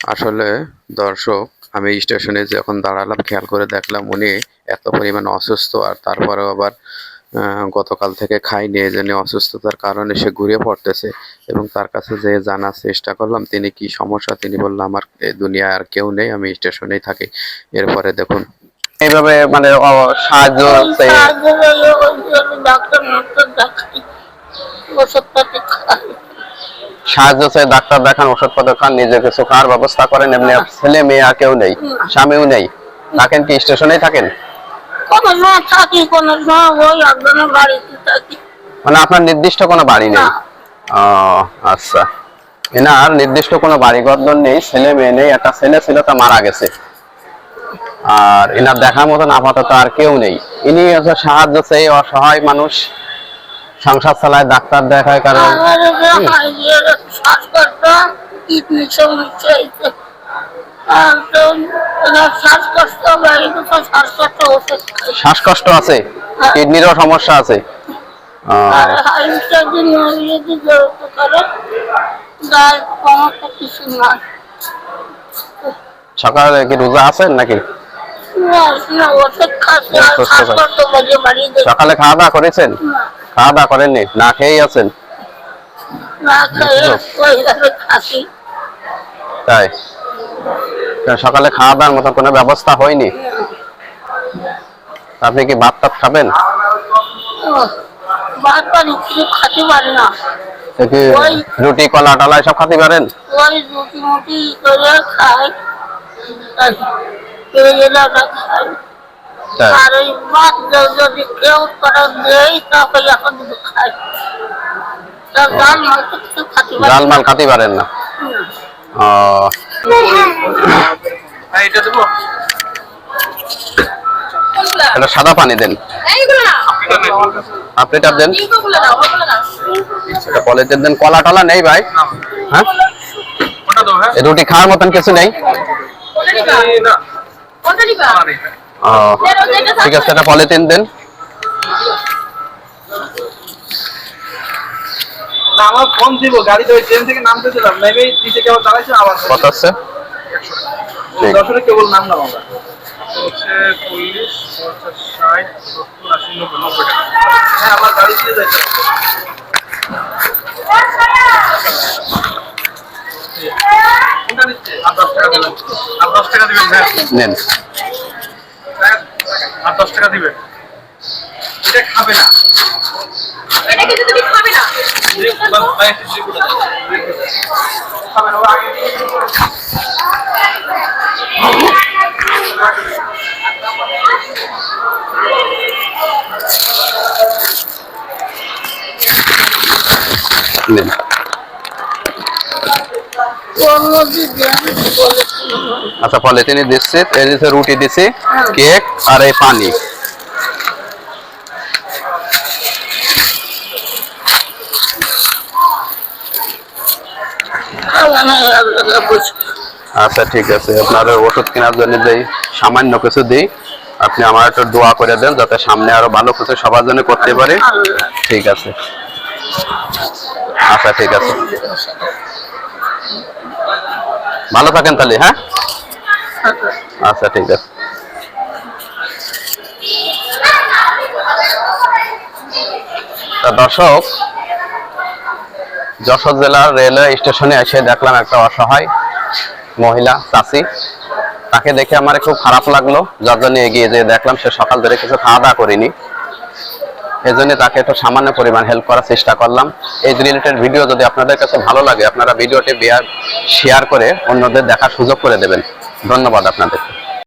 আসলে দর্শক আমি স্টেশনে যখন দাঁড়ালাম খেয়াল করে দেখলাম উনি এত পরিমাণ অসুস্থ আর তারপরেও আবার আহ, গতকাল থেকে খাইনি এই জন্য অসুস্থতার কারণে সে ঘুরে পড়তেছে এবং তার কাছে যে জানার চেষ্টা করলাম তিনি কি সমস্যা? তিনি বললেন আমার এই দুনিয়ায় আর কেউ নেই আমি স্টেশনেই থাকি। এরপরে দেখুন। এইভাবে মানে সাহায্য ডাক্তার ওষুধপাতি খাই। সাহায্য চাই ডাক্তার দেখান ওষুধপত্র খান নিজে কিছু খাওয়ার ব্যবস্থা করেন এমনি ছেলে মেয়ে কেউ নেই স্বামীও নেই। থাকেন কি স্টেশনেই থাকেন? মানে আপনার নির্দিষ্ট কোনো বাড়ি নেই? আচ্ছা। এনার নির্দিষ্ট কোনো নেই ছেলে মেয়ে নেই একটা ছেলে ছিল তা মারা গেছে। আর এনার দেখার মতন আপাতত আর কেউ নেই। ইনি সাহায্য চাই অসহায় মানুষ। সংসার চালায় ডাক্তার দেখায় কারণ শ্বাসকষ্ট আছে? কিডনিরও সমস্যা আছে? সকালে কি রোজা আছেন নাকি? সকালে খাওয়া দাওয়া করেছেন? খাওয়া দাওয়া করেননি? না খেয়েই আছেন? তাই? সকালে খাওয়া দাওয়ার মতো কোনো ব্যবস্থা হয়নি? আপনি কি ভাত টাত খাবেন রুটি কলা টলা এসব খাতে পারেন? রুটি মুটি করে খাই। আর তাই আর ওই যদি কেউ করে তাহলে এখন খাই না। মাল খাতে পারেন না। ও। এটা সাদা পানি দেন। আপনি টাপ দেন। পলিথিন দেন। কলা টলা নেই ভাই। হ্যাঁ? রুটি খাওয়ার মতন কিছু নেই। ও, ঠিক আছে এটা পলিথিন দেন। না আমার ফোন দিব ট্রেন থেকে নামতে দিলাম নেমে নিচে কেবল দাঁড়াইছে আবার কত আছে? কেবল আমরা। হচ্ছে চল্লিশ পঞ্চাশ ষাট সত্তর আশি নব্বই নব্বই টাকা। হ্যাঁ আমার গাড়ি দিয়ে যাইতে হবে। কোনটা আর দশ টাকা দিবেন এটা খাবে না। খাবে না, নেন। আচ্ছা পলিথিনে দিচ্ছি, এই দিচ্ছে রুটি দিছি কেক আর এই পানি। আচ্ছা ঠিক আছে, আপনার ওষুধ কেনার জন্য যেই সামান্য কিছু দিই, আপনি আমার একটু দোয়া করে দেন, যাতে সামনে আরও ভালো কিছু সবার জন্য করতে পারি। ঠিক আছে। আচ্ছা ঠিক আছে। ভালো থাকেন তাহলে হ্যাঁ? আচ্ছা ঠিক আছে। দর্শক, যশোর জেলার রেলওয়ে স্টেশনে এসে দেখলাম একটা অসহায় মহিলা চাষি তাকে দেখে আমার খুব খারাপ লাগল। যার জন্য এগিয়ে যেয়ে দেখলাম, সে সকাল ধরে কিছু খাওয়া দাওয়া করিনি। এই জন্য তাকে একটু সামান্য পরিমাণ হেল্প করার চেষ্টা করলাম। এই রিলেটেড ভিডিও যদি আপনাদের কাছে ভালো লাগে, আপনারা ভিডিওটি শেয়ার করে অন্যদের দেখার সুযোগ করে দেবেন। ধন্যবাদ আপনাদের